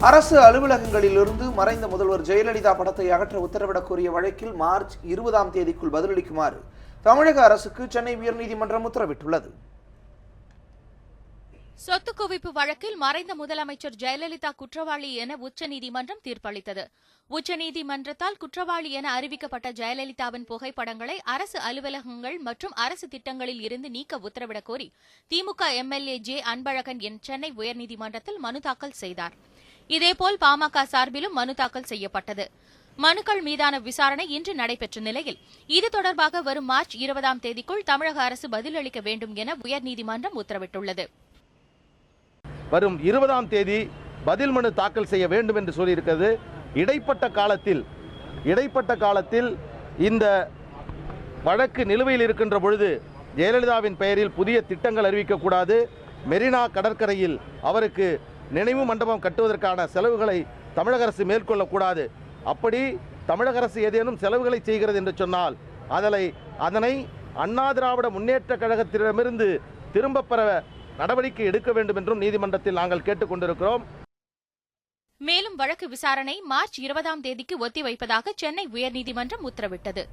அரசு அலுவலகங்களிலிருந்து மறைந்த முதல்வர் ஜெயலலிதா படத்தை அகற்ற உத்தரவிடக் கோரிய வழக்கில் மார்ச் இருபதாம் தேதிக்குள் பதிலளிக்குமாறு தமிழக அரசுக்கு சென்னை உயர்நீதிமன்றம் உத்தரவிட்டுள்ளது. சொத்து குவிப்பு வழக்கில் மறைந்த முதலமைச்சர் ஜெயலலிதா குற்றவாளி என உச்சநீதிமன்றம் தீர்ப்பளித்தது. உச்சநீதிமன்றத்தால் குற்றவாளி என அறிவிக்கப்பட்ட ஜெயலலிதாவின் புகைப்படங்களை அரசு அலுவலகங்கள் மற்றும் அரசு திட்டங்களில் இருந்து நீக்க உத்தரவிடக் கோரி திமுக எம்எல்ஏ ஜே அன்பழகன் என் சென்னை உயர்நீதிமன்றத்தில் மனு தாக்கல் செய்தார். இதேபோல் பாமக சார்பிலும் மனு தாக்கல் செய்யப்பட்டது. மனுக்கள் மீதான விசாரணை இன்று நடைபெற்ற நிலையில் இது தொடர்பாக வரும் மார்ச் இருபதாம் தேதிக்குள் தமிழக அரசு பதிலளிக்க வேண்டும் என உயர்நீதிமன்றம் உத்தரவிட்டுள்ளது. வரும் இருபதாம் தேதி பதில் மனு தாக்கல் செய்ய வேண்டும் என்று சொல்லியிருக்கிறது. இடைப்பட்ட காலத்தில் இடைப்பட்ட காலத்தில் இந்த வழக்கு நிலுவையில் இருக்கின்ற பொழுது ஜெயலலிதாவின் பெயரில் புதிய திட்டங்கள் அறிவிக்கக்கூடாது. மெரினா கடற்கரையில் அவருக்கு நினைவு மண்டபம் கட்டுவதற்கான செலவுகளை தமிழக அரசு மேற்கொள்ளக்கூடாது. அப்படி தமிழக அரசு ஏதேனும் செலவுகளை செய்கிறது என்று சொன்னால் அதனை அதனை அண்ணா திராவிட முன்னேற்ற கழகத்திடமிருந்து திரும்பப் பெற நடவடிக்கை எடுக்க வேண்டும் என்றும் நீதிமன்றத்தில் நாங்கள் கேட்டுக்கொண்டிருக்கிறோம். மேலும் வழக்கு விசாரணை மார்ச் இருபதாம் தேதிக்கு ஒத்திவைப்பதாக சென்னை உயர்நீதிமன்றம் உத்தரவிட்டது.